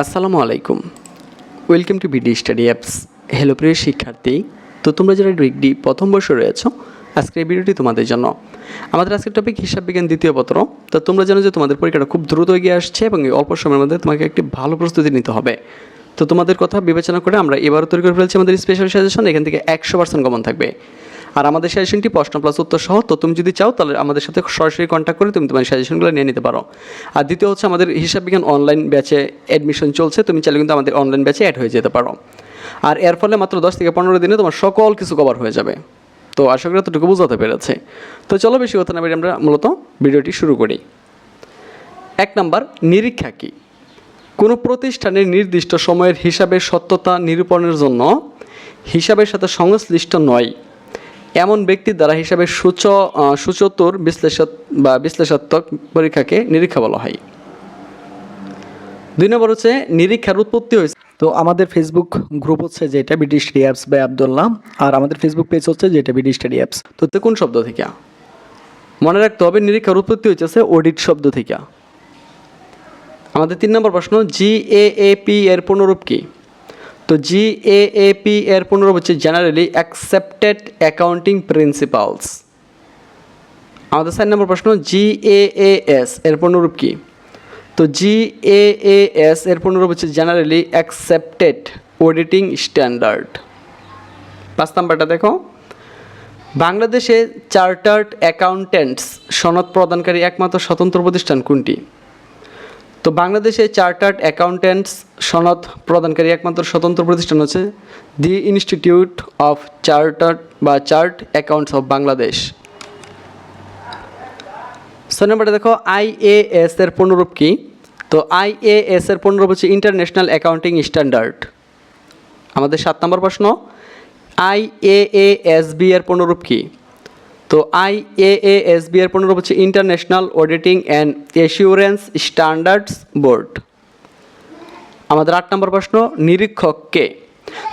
আসসালামু আলাইকুম। Welcome to BD study apps hello প্রিয় শিক্ষার্থী। তো তোমরা যারা ডিগ্রি প্রথম বর্ষে রয়েছো, আজকের এই ভিডিওটি তোমাদের জন্য। আমাদের আজকের টপিক হিসাব বিজ্ঞান দ্বিতীয় পত্র। তো তোমরা জানো যে তোমাদের পরীক্ষাটা খুব দ্রুত এগিয়ে আসছে এবং অল্প সময়ের মধ্যে তোমাকে একটি ভালো প্রস্তুতি নিতে হবে। তো তোমাদের কথা বিবেচনা করে আমরা এবারও তৈরি করে ফেলছি আমাদের স্পেশাল সাজেশন এখান থেকে একশো পার্সেন্ট কমন থাকবে। আর আমাদের সাজেশনটি প্রশ্ন প্লাস উত্তর সহ, তো তুমি যদি চাও তাহলে আমাদের সাথে সরাসরি কন্ট্যাক্ট করে তুমি তোমার সাজেশনগুলো নিয়ে নিতে পারো। আর দ্বিতীয় হচ্ছে আমাদের হিসাব বিজ্ঞান অনলাইন ব্যাচে অ্যাডমিশন চলছে, তুমি চাইলে কিন্তু আমাদের অনলাইন ব্যাচে অ্যাড হয়ে যেতে পারো। আর এর ফলে মাত্র দশ থেকে পনেরো দিনে তোমার সকল কিছু কভার হয়ে যাবে। তো আশা করি এতটুকু বোঝাতে পেরেছে। তো চলো বেশি কথা না বেরিয়ে আমরা মূলত ভিডিওটি শুরু করি। এক নাম্বার, নিরীক্ষা কী? কোনো প্রতিষ্ঠানের নির্দিষ্ট সময়ের হিসাবে সত্যতা নিরূপণের জন্য হিসাবের সাথে সংশ্লিষ্ট নয়। এমন ব্যক্তির দ্বারা হিসাবে সূচ আহ, বিশ্লেষক বা বিশ্লেষাত্মক পরীক্ষাকে নিরীক্ষা বলা হয়। দুই নম্বর হচ্ছে নিরীক্ষার উৎপত্তি হয়েছে। তো আমাদের ফেসবুক গ্রুপ হচ্ছে যেটা BD study apps by Abdullah আর আমাদের ফেসবুক পেজ হচ্ছে যেটা বিডি স্টাডি অ্যাপস তো কোন শব্দ থেকে? মনে রাখতে হবে নিরীক্ষার উৎপত্তি হয়েছে অডিট শব্দ থেকে। আমাদের তিন নম্বর প্রশ্ন জি এ এ পি এর পুনরূপ কি? তো জি এ এ পি এর পুনরূপ হচ্ছে জেনারেলি অ্যাকসেপ্টেড অ্যাকাউন্টিং প্রিন্সিপালস আমাদের চার নম্বর প্রশ্ন জি এ এস এর পুনরূপ কি? তো জি এ এ এস এর পুনরূপ হচ্ছে জেনারেলি অ্যাকসেপ্টেড অডিটিং স্ট্যান্ডার্ড পাঁচ নাম্বারটা দেখো। বাংলাদেশে চার্টার্ড অ্যাকাউন্ট্যান্টস সনদ প্রদানকারী একমাত্র স্বতন্ত্র প্রতিষ্ঠান কোনটি? তো বাংলাদেশে চার্টার্ড অ্যাকাউন্ট্যান্টস সনদ প্রদানকারী একমাত্র স্বতন্ত্র প্রতিষ্ঠান হচ্ছে দি ইনস্টিটিউট অফ চার্টার্ড বা চার্ট অ্যাকাউন্টস অফ বাংলাদেশ। ছয় নম্বরে দেখো আইএএস এর পূর্ণরূপ কি? তো আইএএস এর পূর্ণরূপ হচ্ছে ইন্টারন্যাশনাল অ্যাকাউন্টিং স্ট্যান্ডার্ড। আমাদের সাত নম্বর প্রশ্ন আইএএএসবি এর পূর্ণরূপ কি? তো আই এ এস বি এর পূর্ণরূপ হচ্ছে international auditing and assurance standards board আমাদের আট নম্বর প্রশ্ন, নিরীক্ষক কে?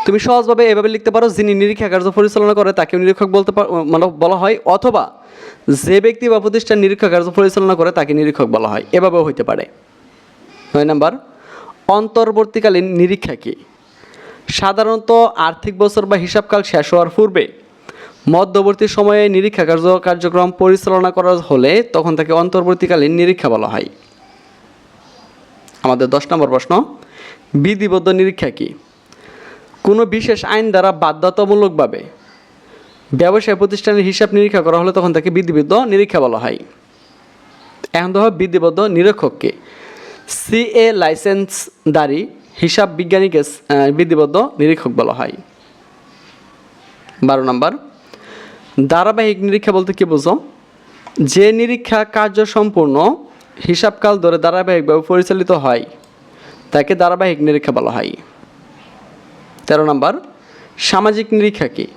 তুমি সহজভাবে এভাবে লিখতে পারো, যিনি নিরীক্ষা কার্য পরিচালনা করে তাকে নিরীক্ষক বলতে মানে বলা হয়, অথবা যে ব্যক্তি বা প্রতিষ্ঠান নিরীক্ষা কার্য পরিচালনা করে, তাকে নিরীক্ষক বলা হয়। এভাবেও হইতে পারে। নয় নাম্বার, অন্তর্বর্তীকালীন নিরীক্ষা কি? সাধারণত আর্থিক বছর বা হিসাবকাল শেষ হওয়ার পূর্বে মধ্যবর্তী সময়ে নিরীক্ষা কার্য কার্যক্রম পরিচালনা করা হলে তখন তাকে অন্তর্বর্তীকালীন নিরীক্ষা বলা হয়। আমাদের দশ নম্বর প্রশ্ন, বিধিবদ্ধ নিরীক্ষা কি? কোনো বিশেষ আইন দ্বারা বাধ্যতামূলকভাবে ব্যবসায় প্রতিষ্ঠানের হিসাব নিরীক্ষা করা হলে তখন তাকে বিধিবদ্ধ নিরীক্ষা বলা হয়। এখন দেখো, বিধিবদ্ধ নিরীক্ষককে সিএ লাইসেন্সদারি হিসাব বিজ্ঞানীকে বিধিবদ্ধ নিরীক্ষক বলা হয়। বারো নম্বর ধারাবাহিক নিরীক্ষা বলতে কি বুঝো? যে নিরীক্ষা কার্য সম্পূর্ণ হিসাবকাল ধরে ধারাবাহিকভাবে পরিচালিত হয়, তাকে ধারাবাহিক নিরীক্ষা বলা হয়। তেরো নম্বর, সামাজিক নিরীক্ষা কি?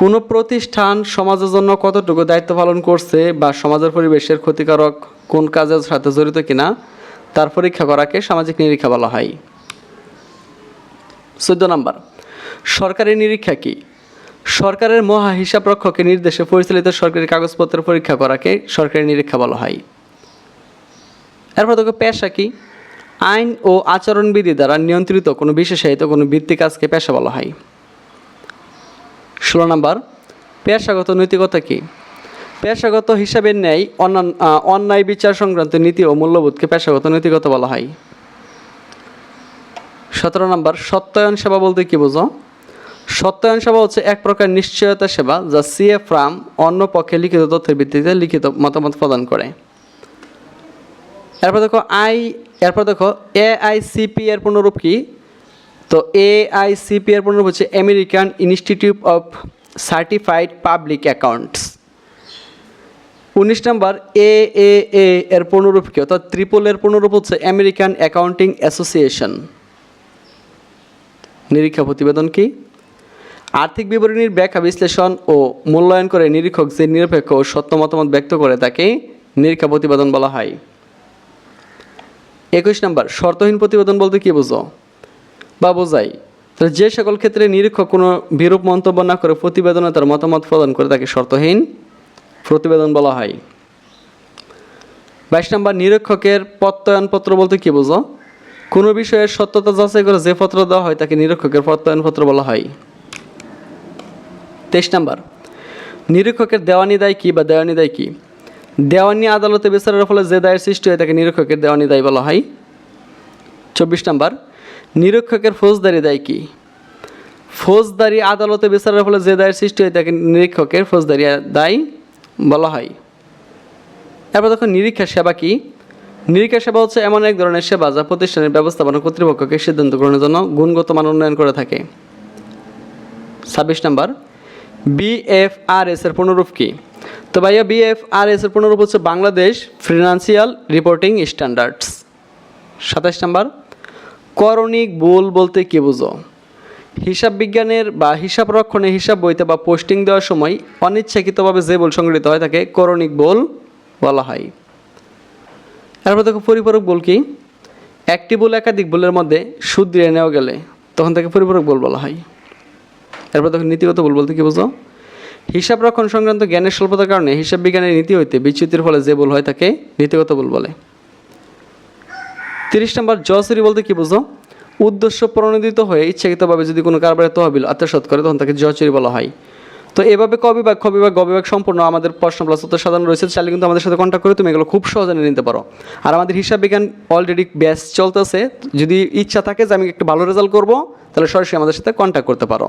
কোনো প্রতিষ্ঠান সমাজের জন্য কতটুকু দায়িত্ব পালন করছে বা সমাজের পরিবেশের ক্ষতিকারক কোন কাজের সাথে জড়িত কিনা, তার পরীক্ষা করাকে সামাজিক নিরীক্ষা বলা হয়। চোদ্দ নম্বর, সরকারি নিরীক্ষা কি? সরকারের মহা হিসাব রক্ষকের নির্দেশে পরিচালিত সরকারি কাগজপত্রের পরীক্ষা করাকে সরকারি নিরীক্ষা বলা হয়। এরপর দেখো পেশা কি? আইন ও আচরণবিধি দ্বারা নিয়ন্ত্রিত কোনো বিশেষায়িত কোনো বৃত্তি কাজকে পেশা বলা হয়। ষোলো নম্বর, পেশাগত নৈতিকতা কি? পেশাগত হিসাবের ন্যায় অন্যায় বিচার সংক্রান্ত নীতি ও মূল্যবোধকে পেশাগত নৈতিকতা বলা হয়। সতেরো নম্বর, সত্যায়ন সেবা বলতে কি বোঝো? সত্যায়ন সেবা হচ্ছে এক প্রকার নিশ্চয়তা সেবা যা সিএ ফ্রাম অন্য পক্ষে লিখিত তথ্যের ভিত্তিতে লিখিত মতামত প্রদান করে। এরপর দেখো আই এরপর দেখো এ আই এআইসিপি এর পূর্ণরূপ কি? তো এআইসিপি এর পূর্ণরূপ হচ্ছে American institute of certified public accounts উনিশ নম্বর এ এ এ এর পূর্ণরূপ কি? অর্থাৎ ত্রিপল এর পূর্ণরূপ হচ্ছে আমেরিকান অ্যাকাউন্টিং অ্যাসোসিয়েশন নিরীক্ষা প্রতিবেদন কি? আর্থিক বিবরণীর ব্যাখ্যা, বিশ্লেষণ ও মূল্যায়ন করে নিরীক্ষক যে নিরপেক্ষ ও সত্য মতামত ব্যক্ত করে তাকে নিরীক্ষা প্রতিবেদন বলা হয়। একুশ নম্বর, শর্তহীন প্রতিবেদন বলতে কি বোঝো? বা বোঝাই তাহলে যে সকল ক্ষেত্রে নিরীক্ষক কোনো বিরূপ মন্তব্য না করে প্রতিবেদনে তার মতামত প্রদান করে তাকে শর্তহীন প্রতিবেদন বলা হয়। বাইশ নম্বর, নিরীক্ষকের প্রত্যয়নপত্র বলতে কি বোঝো? কোনো বিষয়ের সত্যতা যাচাই করে যে পত্র দেওয়া হয় তাকে নিরীক্ষকের প্রত্যয়নপত্র বলা হয়। তেইশ নাম্বার, নিরীক্ষকের দেওয়ানি দায় কী বা দেওয়ানি দায় কী? দেওয়ানি আদালতে বিচারের ফলে যে দায়ের সৃষ্টি হয় তাকে নিরীক্ষকের দেওয়ানি দায় বলা হয়। চব্বিশ নাম্বার, নিরীক্ষকের ফৌজদারি দায় কী? ফৌজদারি আদালতে বিচারের ফলে যে দায়ের সৃষ্টি হয় তাকে নিরীক্ষকের ফৌজদারি দায় বলা হয়। এরপর দেখো নিরীক্ষা সেবা কী? নিরীক্ষা সেবা হচ্ছে এমন এক ধরনের সেবা যা প্রতিষ্ঠানের ব্যবস্থাপনা কর্তৃপক্ষকে সিদ্ধান্ত গ্রহণের জন্য গুণগত মান উন্নয়ন করে থাকে। ছাব্বিশ নাম্বার বিএফআরএস এর পুনরূপ কি? তো ভাইয়া বিএফআরএস এর পুনরূপ হচ্ছে বাংলাদেশ ফিনান্সিয়াল রিপোর্টিং স্ট্যান্ডার্ডস। সাতাশ নাম্বার, করণিক ভুল বলতে কি বুঝো? হিসাব বিজ্ঞানের বা হিসাব রক্ষণে হিসাব বইতে বা পোস্টিং দেওয়ার সময় অনিচ্ছাকৃতভাবে যে বল সংগঠিত হয় তাকে করণিক বল বলা হয়। এরপর দেখো, পরিপূরক বল কি? একটি বল একাধিক বলের মধ্যে সুদ দিয়ে নেওয়া গেলে তখন তাকে পরিপূরক বল বলা হয়। এরপর দেখো নীতিগত ভুল বলতে কি বুঝো হিসাব রক্ষণ সংক্রান্ত জ্ঞানের স্বল্পতার কারণে হিসাব বিজ্ঞানের নীতি হইতে বিচ্যুতির ফলে যে ভুল হয় তাকে নীতিগত ভুল বলে। তিরিশ নম্বর জসরি বলতে কি বুঝো উদ্দেশ্য প্রণোদিত হয়ে ইচ্ছাকৃতভাবে যদি কোনো কারবারের তহবিল আত্মসাৎ করে, তখন তাকে জচুরি বলা হয়। তো এভাবে ক বিভাগ, খ বিভাগ, গ সম্পূর্ণ আমাদের প্রশ্ন প্লাস উত্তর সাধারণ রয়েছে চাইলে কিন্তু আমাদের সাথে কন্ট্যাক্ট করে তুমি এগুলো খুব সহজে নিতে পারো। আর আমাদের হিসাব বিজ্ঞান অলরেডি ব্যাস চলতেছে, যদি ইচ্ছা থাকে যে আমি একটু ভালো রেজাল্ট করব, তাহলে সরাসরি আমাদের সাথে কন্ট্যাক্ট করতে পারো।